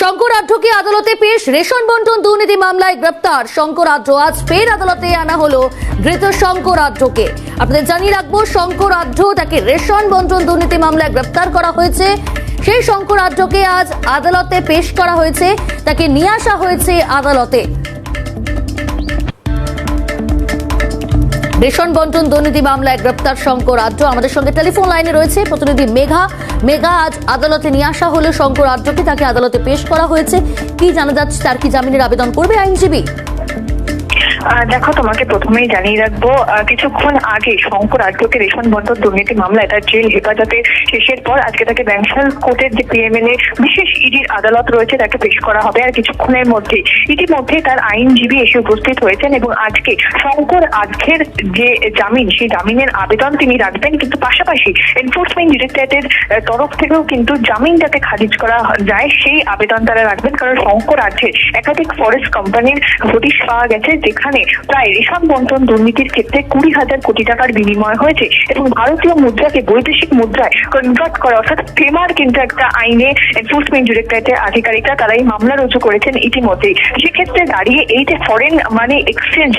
শঙ্কর আঢ্যকে আদালতে পেশ রেশন বন্টন দুর্নীতি মামলায় গ্রেপ্তার। শঙ্কর আঢ্য আজ ফের আদালতে আনা হলো ধৃত শঙ্কর আঢ্যকে। আপনাদের জানিয়ে রাখব, শঙ্কর আঢ্য তাকে রেশন বন্টন দুর্নীতি মামলায় গ্রেপ্তার করা হয়েছে। সেই শঙ্কর আঢ্যকে আজ আদালতে পেশ করা হয়েছে, তাকে নিয়ে আসা হয়েছে আদালতে। রেশন বন্টন, দুর্নীতি মামলায় গ্রেপ্তার শঙ্কর রাজ্য আমাদের সঙ্গে টেলিফোন লাইনে রয়েছে প্রতিনিধি মেঘা। মেঘা, আজ আদালতে নিয়ে আসা হলে শঙ্কর আর্যকে, তাকে আদালতে পেশ করা হয়েছে। কি জানা যাচ্ছে, তার কি জামিনের আবেদন করবে আইনজীবী? দেখো, তোমাকে প্রথমেই জানিয়ে রাখব কিছুক্ষণ আগে শঙ্কর আড্ডকে রেশন বন্টন দুর্নীতি মামলায় তার জেল হেফাজতে শেষের পর আজকে তাকে ব্যাংশাল কোর্টের যে পিএমএলএ বিশেষ ইডির আদালত রয়েছে, তাকে পেশ করা হবে। আর কিছুক্ষণের মধ্যে ইতিমধ্যে তার আইনজীবী এসে উপস্থিত হয়েছেন এবং আজকে শঙ্কর আজকের যে জামিন, সেই জামিনের আবেদন তিনি রাখবেন। কিন্তু পাশাপাশি এনফোর্সমেন্ট ডিরেক্টরেটের তরফ থেকেও কিন্তু জামিন যাতে খারিজ করা যায়, সেই আবেদন তারা রাখবেন। কারণ শঙ্কর আজকের একাধিক ফরেস্ট কোম্পানির হদিশ পাওয়া গেছে, যেখানে প্রায় রেশন বন্টন দুর্নীতির ক্ষেত্রে কুড়ি হাজার কোটি টাকার বিনিময় হয়েছে এবং ভারতীয় মুদ্রাকে বৈদেশিক মুদ্রায় কনভার্ট করা, অর্থাৎ ফেমার কিন্তু একটা আইনে এনফোর্সমেন্ট ডিরেক্টরেটের আধিকারিকরা তারা এই মামলা রুজু করেছেন ইতিমধ্যেই সেক্ষেত্রে দাঁড়িয়ে এই যে ফরেন মানি এক্সচেঞ্জ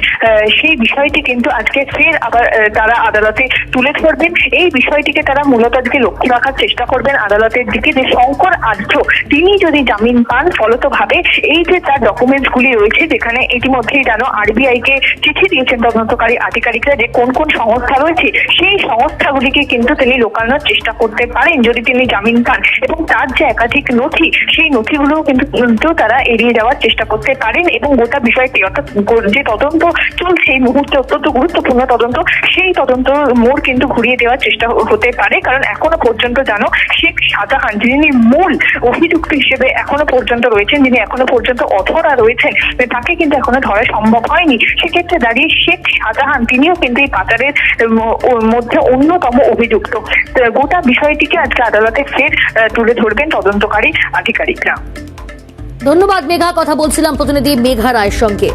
সেই বিষয়টি কিন্তু আজকে ফের আবার তারা আদালতে তুলে ধরবেন। এই বিষয়টিকে তারা মূলত আজকে লক্ষ্য রাখার চেষ্টা করবেন আদালতের দিকে যে শঙ্কর আদ্র তিনি যদি জামিন পান, ফলতভাবে এই যে তার ডকুমেন্টস গুলি রয়েছে, যেখানে ইতিমধ্যেই জানো আরবিআই কে চিঠি দিয়েছেন তদন্তকারী আধিকারিকরা যে কোন কোন সংস্থা রয়েছে, সেই সংস্থাগুলিকে কিন্তু তিনি লোকানোর চেষ্টা করতে পারেন যদি তিনি জামিন পান। এবং তার যে একাধিক নথি, সেই নথিগুলো কিন্তু তারা এড়িয়ে যাওয়ার চেষ্টা করতে পারেন এবং গোটা বিষয়টি অর্থাৎ যে তদন্ত চলছে এই মুহূর্তে অত্যন্ত গুরুত্বপূর্ণ তদন্ত, সেই তদন্ত মোড় কিন্তু ঘুরিয়ে দেওয়ার চেষ্টা হতে পারে। কারণ এখনও পর্যন্ত জানো, শেখ শাহজাহান যিনি মূল অভিযুক্ত হিসেবে এখনও পর্যন্ত রয়েছেন, যিনি এখনও পর্যন্ত অথরা রয়েছেন তাকে কিন্তু এখনও ধরা সম্ভব হয়নি। সেক্ষেত্রে দাঁড়িয়ে শেখ শাহজাহান, তিনিও কিন্তু এই পাচারের মধ্যে অন্যতম অভিযুক্ত। গোটা বিষয়টিকে আজকে আদালতে ফের তুলে ধরবেন তদন্তকারী আধিকারিকরা। ধন্যবাদ, মেঘা। কথা বলছিলাম প্রতিনিধি মেঘা রায়ের সঙ্গে।